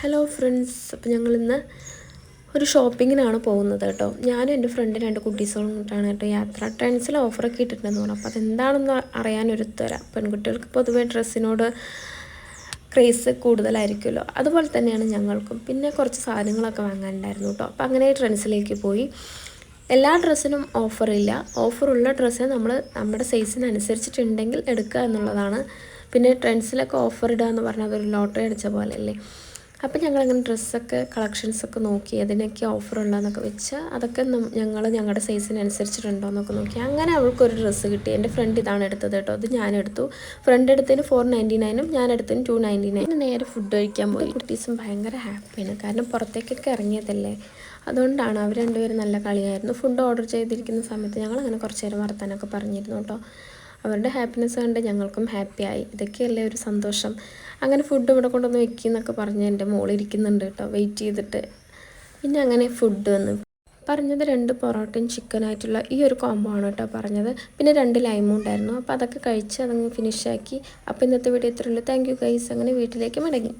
Hello friends അപ്പോൾ ഞങ്ങളിന്ന് ഒരു ഷോപ്പിങ്ങിനാണ് പോകുന്നത് കേട്ടോ. ഞാനും എന്റെ ഫ്രണ്ട് രണ്ട് കുട്ടീസുകളും കൂട്ടാണ് കേട്ടോ യാത്ര. ട്രെൻഡ്സിൽ ഓഫറൊക്കെ ഇട്ടിട്ടുണ്ടെന്ന് പറഞ്ഞു. അപ്പോൾ അതെന്താണെന്ന് അറിയാനൊരു തരാം പെൺകുട്ടികൾക്ക് പൊതുവേ ഡ്രസ്സിനോട് ക്രേസ് കൂടുതലായിരിക്കുമല്ലോ. അതുപോലെ തന്നെയാണ് ഞങ്ങൾക്കും. പിന്നെ കുറച്ച് സാധനങ്ങളൊക്കെ വാങ്ങാനുണ്ടായിരുന്നു കേട്ടോ. അപ്പോൾ അങ്ങനെ ട്രെൻഡ്സിലേക്ക് പോയി. എല്ലാ ഡ്രസ്സിനും ഓഫറില്ല ഓഫറുള്ള ഡ്രസ്സ് നമ്മൾ നമ്മുടെ സൈസിനനുസരിച്ചിട്ടുണ്ടെങ്കിൽ എടുക്കുക എന്നുള്ളതാണ്. പിന്നെ ട്രെൻഡ്സിലൊക്കെ ഓഫർ ഇടുക എന്ന് പറഞ്ഞാൽ അതൊരു ലോട്ടറി അടിച്ച പോലെ അല്ലേ? അപ്പം ഞങ്ങളങ്ങനെ ഡ്രസ്സൊക്കെ കളക്ഷൻസൊക്കെ നോക്കി അതിനൊക്കെ ഓഫർ ഉണ്ടോയെന്നൊക്കെ വെച്ച് അതൊക്കെ ഞങ്ങൾ ഞങ്ങളുടെ സൈസിനനുസരിച്ചിട്ടുണ്ടോ എന്നൊക്കെ നോക്കി. അങ്ങനെ അവൾക്കൊരു ഡ്രസ്സ് കിട്ടി. എന്റെ ഫ്രണ്ട് ഇതാണ് എടുത്തത് കേട്ടോ. അത് ഞാനെടുത്തു. ഫ്രണ്ട് എടുത്തതിന് ഫോർ നയന്റി നയനും ഞാൻ എടുത്തതിന് ടു നയന്റി നയൻ നേരെ ഫുഡ് കഴിക്കാൻ പോയി. കുട്ടീസും ഭയങ്കര ഹാപ്പിയാണ്. കാരണം പുറത്തേക്കൊക്കെ ഇറങ്ങിയതല്ലേ? അതുകൊണ്ടാണ് അവർ രണ്ടുപേരും നല്ല കളിയായിരുന്നു. ഫുഡ് ഓർഡർ ചെയ്തിരിക്കുന്ന സമയത്ത് ഞങ്ങൾ അങ്ങനെ കുറച്ച് നേരം വർത്താനൊക്കെ പറഞ്ഞിരുന്നു കേട്ടോ. അവരുടെ ഹാപ്പിനെസ് കണ്ട് ഞങ്ങൾക്കും ഹാപ്പിയായി ഇതൊക്കെയല്ലേ ഒരു സന്തോഷം. അങ്ങനെ ഫുഡ് ഇവിടെ കൊണ്ടുവന്ന് വെക്കുന്നൊക്കെ പറഞ്ഞ് എന്റെ മോളിരിക്കുന്നുണ്ട് കേട്ടോ. വെയിറ്റ് ചെയ്തിട്ട്. പിന്നെ അങ്ങനെ ഫുഡ് വന്ന്. പറഞ്ഞത് രണ്ട് പൊറോട്ടയും ചിക്കനായിട്ടുള്ള ഈ ഒരു കോംബോ ആണ് കേട്ടോ പറഞ്ഞത്. പിന്നെ രണ്ട് ലൈമും ഉണ്ടായിരുന്നു. അപ്പോൾ അതൊക്കെ കഴിച്ച് അതങ്ങ് ഫിനിഷാക്കി അപ്പോൾ ഇന്നത്തെ വീഡിയോ ഇത്രയുള്ളൂ താങ്ക് യു ഗൈസ് അങ്ങനെ വീട്ടിലേക്ക് മടങ്ങി.